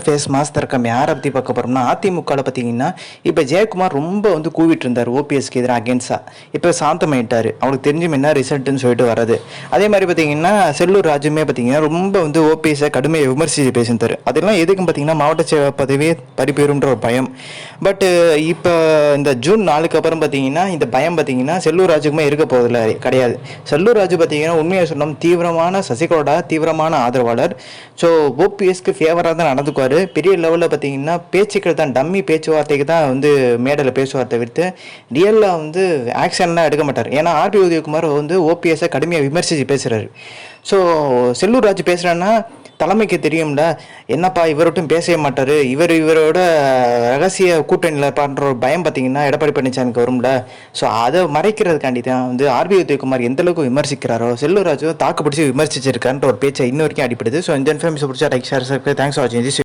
Face mass திறக்கம் யாரை பற்றி பார்க்க போகிறோம்னா அதிமுகவில் பார்த்தீங்கன்னா இப்போ ஜெயக்குமார் ரொம்ப வந்து கூவிட்டு இருந்தார் ஓபிஎஸ்க்கு எதிராக அகேன்ஸ்டாக இப்போ சாந்தமாயிட்டார். அவனுக்கு தெரிஞ்சும் என்ன ரிசல்ட்டுன்னு சொல்லிட்டு வர்றது. அதே மாதிரி பார்த்தீங்கன்னா செல்லூர் ராஜுமே பார்த்தீங்கன்னா ரொம்ப வந்து ஓபிஎஸை கடுமையை விமர்சித்து பேசியிருந்தார். அதெல்லாம் எதுக்கும் பார்த்தீங்கன்னா மாவட்ட சேவை பதவியே பறிபெறும்ன்ற ஒரு பயம். பட்டு இப்போ இந்த ஜூன் நாளுக்கு அப்புறம் பார்த்தீங்கன்னா இந்த பயம் பார்த்தீங்கன்னா செல்லூர் ராஜுக்குமே இருக்க போதில்ல கிடையாது. செல்லூர் ராஜு பார்த்தீங்கன்னா உண்மையாக சொன்னோம் தீவிரமான சசிகலோட தீவிரமான ஆதரவாளர். ஸோ ஓபிஎஸ்க்கு ஃபேவராக தான் நடந்துக்குவார் பெரிய லெவலில் பார்த்தீங்கன்னா பேச்சுக்கள் தான் டம்மி பேச்சுவார்த்தைக்கு தான் வந்து மேடையில் பேசுவார் தவிர்த்து ரியலில் வந்து ஆக்ஷன்லாம் எடுக்க மாட்டார். ஏன்னா ஆர்பி உதயகுமார் வந்து ஓபிஎஸ்ஸை கடுமையாக விமர்சித்து பேசுகிறாரு ஸோ செல்லூர் ராஜு பேசுகிறேன்னா தலைமைக்கு தெரியும்ல என்னப்பா இவரோட்டும் பேசவே மாட்டார். இவர் இவரோட ரகசிய கூட்டணியில் பண்ணுற ஒரு பயம் பார்த்தீங்கன்னா எடப்பாடி பழனிசாமிக்கு வரும்ல. ஸோ அதை மறைக்கிறதுக்காண்டி தான் வந்து ஆர்பி உதயகுமார் எந்தளவுக்கு விமர்சிக்கிறாரோ செல்லூர் ராஜு தாக்கு பிடிச்சி விமர்சிச்சிருக்கான்ற ஒரு பேச்சை இன்ன வரைக்கும் அடிப்படுது ஸோ இந்த இன்ஃபர்மேஷன் பிடிச்சா லைக் ஷேர் தேங்க்ஸ் ஃபார் வாட்சிங்